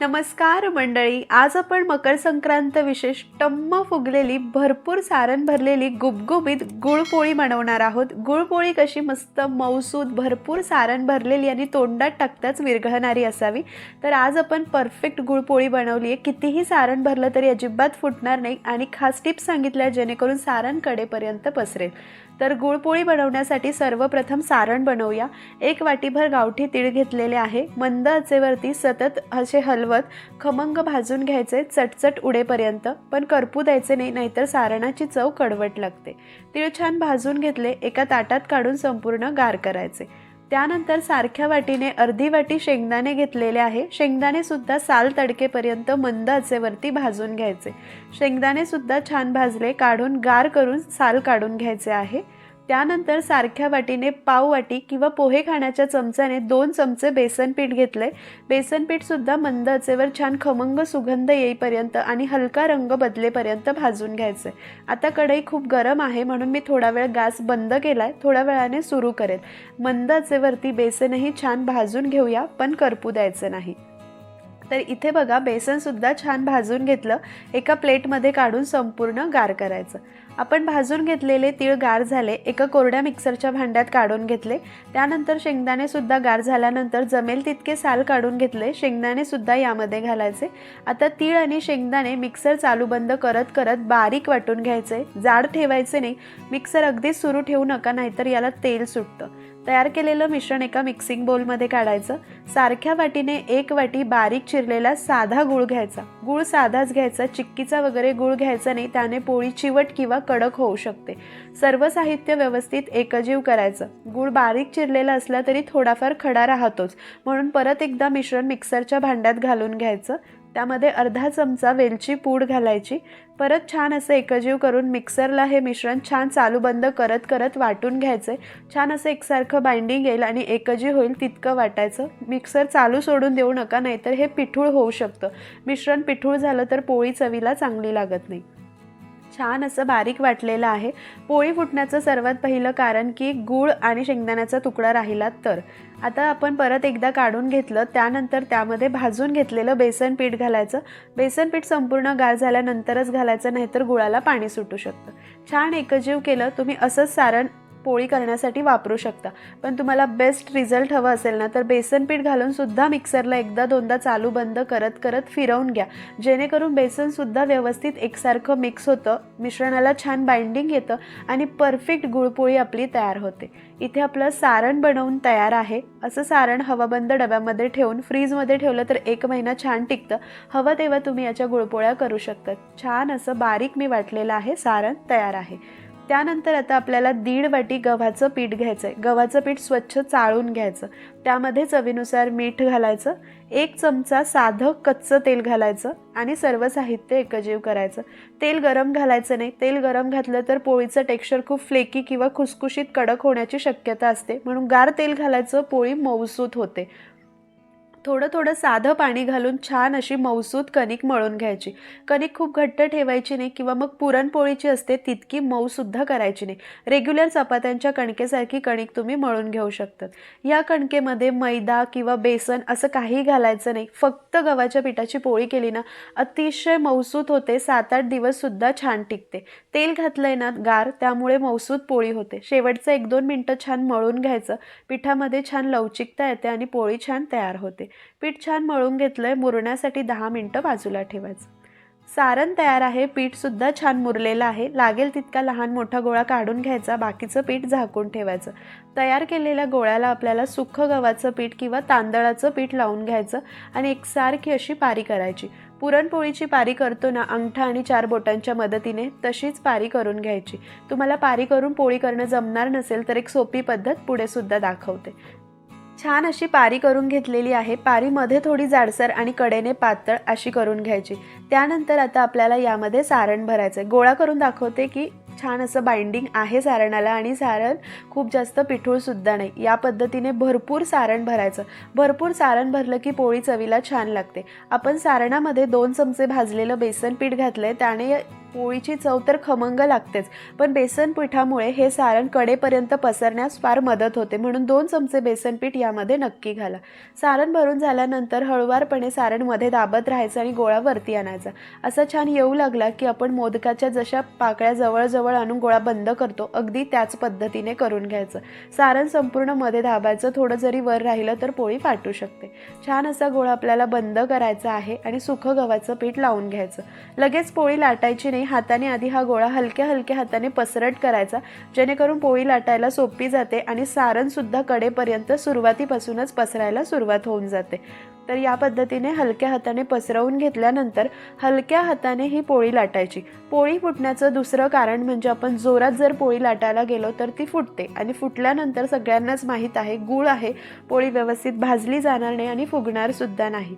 नमस्कार मंडळी आज आपण मकर संक्रांत विशेष टम्म फुगलेली भरपूर सारण भरलेली गुबगुबीत गुळपोळी बनवणार आहोत. गुळपोळी कशी मस्त मौसूद भरपूर सारण भरलेली आणि तोंडात टाकताच विरघळणारी असावी. तर आज आपण परफेक्ट गुळपोळी बनवली आहे कितीही सारण भरलं तरी अजिबात फुटणार नाही आणि खास टिप्स सांगितल्या जेणेकरून सारण कडेपर्यंत पसरेल. तर गुळपोळी बनवण्यासाठी सर्वप्रथम सारण बनवूया. एक वाटीभर गावठी तीळ घेतलेले आहे. मंद आचेवरती सतत असे हलवत खमंग भाजून घ्यायचे चटचट उडेपर्यंत. पण करपू द्यायचे नाही नाहीतर सारणाची चव कडवट लागते. तीळ छान भाजून घेतले एका ताटात काढून संपूर्ण गार करायचे. त्यानंतर सारख्या वाटीने अर्धी वाटी शेंगदाणे घेतलेले आहे. शेंगदाणे सुद्धा साल तडकेपर्यंत मंद आचेवरती भाजून घ्यायचे. शेंगदाणे सुद्धा छान भाजले काढून गार करून साल काढून घ्यायचे आहे. त्यानंतर सारख्या वाटीने पाव वाटी किंवा पोहे खाण्याच्या चमच्याने दोन चमचे बेसन पीठ घेतले. बेसन पीठ मंद आचेवर छान खमंग सुगंध येईपर्यंत आणि हलका रंग बदलेपर्यंत भाजून घ्यायचे. आता कढई खूप गरम आहे म्हणून मी थोडा वेळ गॅस बंद केला आहे थोड्या वेळाने सुरू करेल मंद आचेवरती बेसनही छान भाजून घेऊया पण करपू द्यायचं नाही. तर इथे बघा बेसनसुद्धा छान भाजून घेतलं. एका प्लेटमध्ये काढून संपूर्ण गार करायचं. आपण भाजून घेतलेले तीळ गार झाले एका कोरड्या मिक्सरच्या भांड्यात काढून घेतले. त्यानंतर शेंगदाणेसुद्धा गार झाल्यानंतर जमेल तितके साल काढून घेतले शेंगदाणेसुद्धा यामध्ये घालायचे. आता तीळ आणि शेंगदाणे मिक्सर चालू बंद करत करत बारीक वाटून घ्यायचे. जाड ठेवायचे नाही. मिक्सर अगदीच सुरू ठेवू नका नाहीतर याला तेल सुटतं. तयार केलेलं मिश्रण एका मिक्सिंग बोलमध्ये काढायचं. सारख्या वाटीने एक वाटी बारीक चिरलेला साधा गूळ घ्यायचा. गूळ साधाच घ्यायचा चिक्कीचा वगैरे गूळ घ्यायचा नाही त्याने पोळी चिवट किंवा कडक होऊ शकते. सर्व साहित्य व्यवस्थित एकजीव करायचं. गूळ बारीक चिरलेला असला तरी थोडाफार खडा राहतोच. म्हणून परत एकदा मिश्रण मिक्सरच्या भांड्यात घालून घ्यायचं. त्यामध्ये अर्धा चमचा वेलची पूड घालायची. परत छान असं एकजीव करून मिक्सरला हे मिश्रण छान चालू बंद करत करत वाटून घ्यायचं. छान असं एकसारखं बाइंडिंग येईल आणि एकजीव होईल तितकं वाटायचं. मिक्सर चालू सोडून देऊ नका नाहीतर हे पिठूळ होऊ शकतं. मिश्रण पिठूळ झालं तर पोळी चवीला चांगली लागत नाही. छान असं बारीक वाटलेलं आहे. पोळी फुटण्याचं सर्वात पहिलं कारण की गूळ आणि शेंगदाण्याचा तुकडा राहिला तर. आता आपण परत एकदा काढून घेतलं त्यानंतर त्यामध्ये भाजून घेतलेलं बेसन पीठ घालायचं. बेसन पीठ संपूर्ण गार झाल्यानंतरच घालायचं नाहीतर गुळाला पाणी सुटू शकतं. छान एकजीव केलं तुम्ही असंच सारण पोळी करण्यासाठी वापरू शकता. पण तुम्हाला बेस्ट रिझल्ट हवं असेल ना तर बेसन पीठ घालून सुद्धा मिक्सरला एकदा दोनदा चालू बंद करत करत फिरवून घ्या. जेणेकरून बेसनसुद्धा व्यवस्थित एकसारखं मिक्स होतं मिश्रणाला छान बाइंडिंग येतं आणि परफेक्ट गुळपोळी आपली तयार होते. इथे आपलं सारण बनवून तयार आहे. असं सारण हवाबंद डब्यामध्ये ठेवून फ्रीजमध्ये ठेवलं तर एक महिना छान टिकतं. हवं तेव्हा तुम्ही याच्या गुळपोळ्या करू शकता छान असं बारीक मी वाटलेलं आहे सारण तयार आहे. त्यानंतर आता आपल्याला दीड वाटी गव्हाचं पीठ घ्यायचं आहे गव्हाचं पीठ स्वच्छ चाळून घ्यायचं. त्यामध्ये चवीनुसार मीठ घालायचं. एक चमचा साधं कच्चं तेल घालायचं आणि सर्व साहित्य एकजीव करायचं. तेल गरम घालायचं नाही. तेल गरम घातलं तर पोळीचं टेक्स्चर खूप फ्लेकी किंवा खुसखुशीत कडक होण्याची शक्यता असते. म्हणून गार तेल घालायचं पोळी मऊसूत होते. थोडं थोडं साधं पाणी घालून छान अशी मऊसूत कणिक मळून घ्यायची. कणिक खूप घट्ट ठेवायची नाही किंवा मग पुरणपोळीची असते तितकी मऊसुद्धा करायची नाही. रेग्युलर चपात्यांच्या कणकेसारखी कणिक तुम्ही मळून घेऊ शकतात. या कणकेमध्ये मैदा किंवा बेसन असं काही घालायचं नाही. फक्त गव्हाच्या पिठाची पोळी केली ना अतिशय मऊसूत होते. सात आठ दिवससुद्धा छान टिकते. तेल घातलंय ना गार त्यामुळे मऊसूत पोळी होते. शेवटचं एक दोन मिनटं छान मळून घ्यायचं. पिठामध्ये छान लवचिकता येते आणि पोळी छान तयार होते. पीठ छान मळून घेतलंय मुरण्यासाठी दहा मिनटं बाजूला ठेवायचं. सारण तयार आहे पीठसुद्धा छान मुरलेलं आहे. लागेल तितका लहान मोठा गोळा काढून घ्यायचा बाकीचं पीठ झाकून ठेवायचं. तयार केलेल्या गोळ्याला आपल्याला सुखं गव्हाचं पीठ किंवा तांदळाचं पीठ लावून घ्यायचं आणि एकसारखी अशी पारी करायची. पुरणपोळीची पारी करतो ना अंगठा आणि चार बोटांच्या मदतीने तशीच पारी करून घ्यायची. तुम्हाला पारी करून पोळी करणं जमणार नसेल तर एक सोपी पद्धत पुढे सुद्धा दाखवते. छान अशी पारी करून घेतलेली आहे. पारीमध्ये थोडी जाडसर आणि कडेने पातळ अशी करून घ्यायची. त्यानंतर आता आपल्याला यामध्ये सारण भरायचं आहे गोळा करून दाखवते की छान असं बाइंडिंग आहे सारणाला आणि सारण खूप जास्त पिठूळसुद्धा नाही. या पद्धतीने भरपूर सारण भरायचं. भरपूर सारण भरलं की पोळी चवीला छान लागते. आपण सारणामध्ये दोन चमचे भाजलेलं बेसन पीठ घातलं आहे त्याने पोळीची चव तर खमंग लागतेच पण बेसन पिठामुळे हे सारण कडेपर्यंत पसरण्यास फार मदत होते म्हणून दोन चमचे बेसन पीठ यामध्ये नक्की घाला. सारण भरून झाल्यानंतर हळुवारपणे सारणमध्ये दाबत राहायचं आणि गोळा वरती आणायचा. असा छान येऊ लागला की आपण मोदकाच्या जशा पाकळ्या जवळजवळ आणून गोळा बंद करतो अगदी त्याच पद्धतीने करून घ्यायचं. सारण संपूर्णमध्ये दाबायचं थोडं जरी वर राहिलं तर पोळी फाटू शकते. छान असा गोळा आपल्याला बंद करायचा आहे आणि सुखं गव्हाचं पीठ लावून घ्यायचं. लगेच पोळी लाटायची नाही हाताने आधी हा गोळा हलक्या हलक्या हाताने पसरट करायचा जेणेकरून पोळी लाटायला सोपी जाते आणि सारणसुद्धा कडेपर्यंत सुरुवातीपासूनच पसरायला सुरुवात होऊन जाते. तर या पद्धतीने हलक्या हाताने पसरवून घेतल्यानंतर हलक्या हाताने ही पोळी लाटायची. पोळी फुटण्याचं दुसरं कारण म्हणजे आपण जोरात जर पोळी लाटायला गेलो तर ती फुटते आणि फुटल्यानंतर सगळ्यांनाच माहीत आहे गूळ आहे पोळी व्यवस्थित भाजली जाणार नाही आणि फुगणारसुद्धा नाही.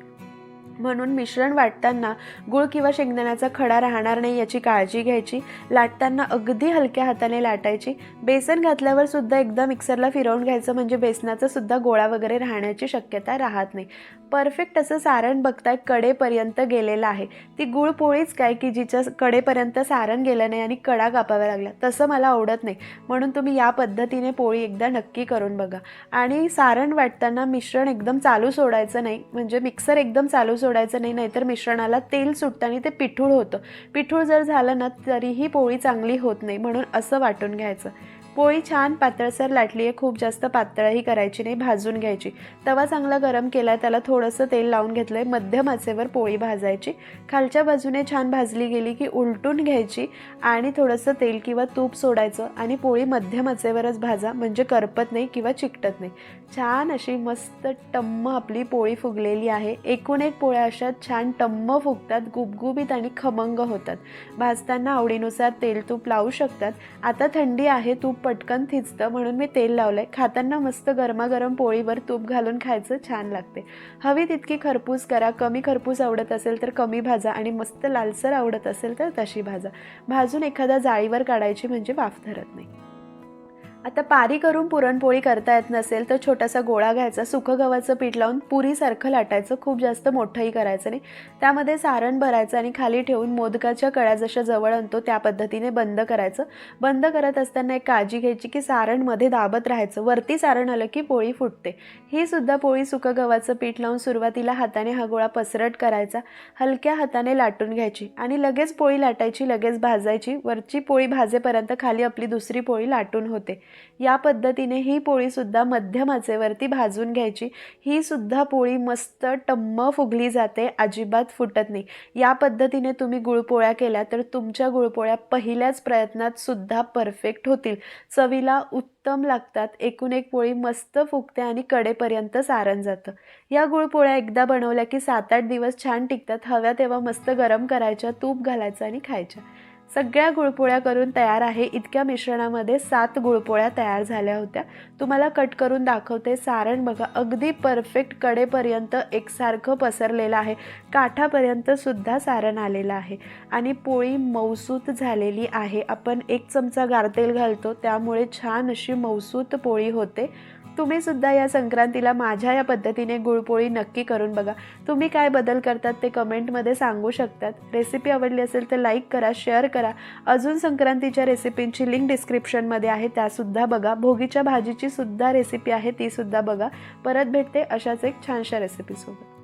म्हणून मिश्रण वाटताना गूळ किंवा शेंगदाण्याचा खडा राहणार नाही याची काळजी घ्यायची. लाटताना अगदी हलक्या हाताने लाटायची. बेसन घातल्यावर सुद्धा एकदा मिक्सरला फिरवून घ्यायचं म्हणजे बेसनाचा सुद्धा गोळा वगैरे राहण्याची शक्यता राहत नाही. परफेक्ट असं सारण बघताय कडेपर्यंत गेलेलं आहे. ती गुळ पोळीच काय की जिच्या कडेपर्यंत सारण गेलं नाही आणि कडा कापाव्या लागला. तसं मला आवडत नाही. म्हणून तुम्ही या पद्धतीने पोळी एकदा नक्की करून बघा. आणि सारण वाटताना मिश्रण एकदम चालू सोडायचं नाही. म्हणजे मिक्सर एकदम चालू सोडायचं नाही नाहीतर मिश्रणाला तेल सुटतं आणि ते पिठूळ होतं. पिठूळ जर झालं ना तरीही पोळी चांगली होत नाही म्हणून असं वाटून घ्यायचं. पोळी छान पातळसर लाटली आहे. खूप जास्त पातळही करायची नाही भाजून घ्यायची. तवा चांगला गरम केला त्याला थोडंसं तेल लावून घेतलं आहे मध्यम आचेवर पोळी भाजायची. खालच्या बाजूने छान भाजली गेली की उलटून घ्यायची आणि थोडंसं तेल किंवा तूप सोडायचं आणि पोळी मध्यम आचेवरच भाजा म्हणजे करपत नाही किंवा चिकटत नाही. छान अशी मस्त टम्म आपली पोळी फुगलेली आहे. एकूण एक पोळ्या अशा छान टम्म फुगतात गुबगुबीत आणि खमंग होतात. भाजताना आवडीनुसार तेल तूप लावू शकतात. आता थंडी आहे तूप पटकन थिजतं म्हणून मी तेल लावलं आहे खाताना मस्त गरमागरम पोळीवर तूप घालून खायचं छान लागते. हवी तितकी खरपूस करा. कमी खरपूस आवडत असेल तर कमी भाजा आणि मस्त लालसर आवडत असेल तर तशी भाजा. भाजून एखाद्या जाळीवर काढायची म्हणजे वाफ धरत नाही. आता पारी करून पुरणपोळी करता येत नसेल तर छोटासा गोळा घ्यायचा सुखं गव्हाचं पीठ लावून पुरीसारखं लाटायचं खूप जास्त मोठंही करायचं नाही. त्यामध्ये सारण भरायचं आणि खाली ठेवून मोदकाच्या कळ्या जशा जवळ आणतो त्या पद्धतीने बंद करायचं. बंद करत असताना एक काळजी घ्यायची की सारणमध्ये दाबत राहायचं. वरती सारण आलं की पोळी फुटते. ही सुद्धा पोळी सुकं गव्हाचं पीठ लावून सुरुवातीला हाताने हा गोळा पसरट करायचा. हलक्या हाताने लाटून घ्यायची आणि लगेच पोळी लाटायची लगेच भाजायची. वरची पोळी भाजेपर्यंत खाली आपली दुसरी पोळी लाटून होते. या पद्धतीने ही पोळीसुद्धा मध्यम आचेवरती भाजून घ्यायची. ही सुद्धा पोळी मस्त टम्म फुगली जाते अजिबात फुटत नाही. या पद्धतीने तुम्ही गुळपोळ्या केल्या तर तुमच्या गुळपोळ्या पहिल्याच प्रयत्नात सुद्धा परफेक्ट होतील. चवीला उत्तम लागतात एकूण एक पोळी मस्त फुगते आणि कडेपर्यंत सारण जातं. या गुळपोळ्या एकदा बनवल्या की सात आठ दिवस छान टिकतात हव्या तेव्हा मस्त गरम करायच्या तूप घालायचं आणि खायच्या. सगळ्या गुळपोळ्या करून तयार आहे. इतक्या मिश्रणामध्ये सात गुळपोळ्या तयार झाल्या होत्या. तुम्हाला कट करून दाखवते. सारण बघा अगदी परफेक्ट कडेपर्यंत एकसारखं पसरलेलं आहे. काठापर्यंत सुद्धा सारण आलेलं आहे. आणि पोळी मौसूत झालेली आहे. आपण एक चमचा गारतेल घालतो. त्यामुळे छान अशी मौसूत पोळी होते. तुम्ही सुद्धा या संक्रांतीला माझ्या या पद्धतीने गुळपोळी नक्की करून बघा. तुम्ही काय बदल करतात ते कमेंटमध्ये सांगू शकतात. रेसिपी आवडली असेल तर लाईक करा शेअर करा. अजून संक्रांतीच्या रेसिपींची लिंक डिस्क्रिप्शनमध्ये आहे त्यासुद्धा बघा. भोगीच्या भाजीची सुद्धा रेसिपी आहे तीसुद्धा बघा. परत भेटते अशाच एक छानशा रेसिपीसोबत.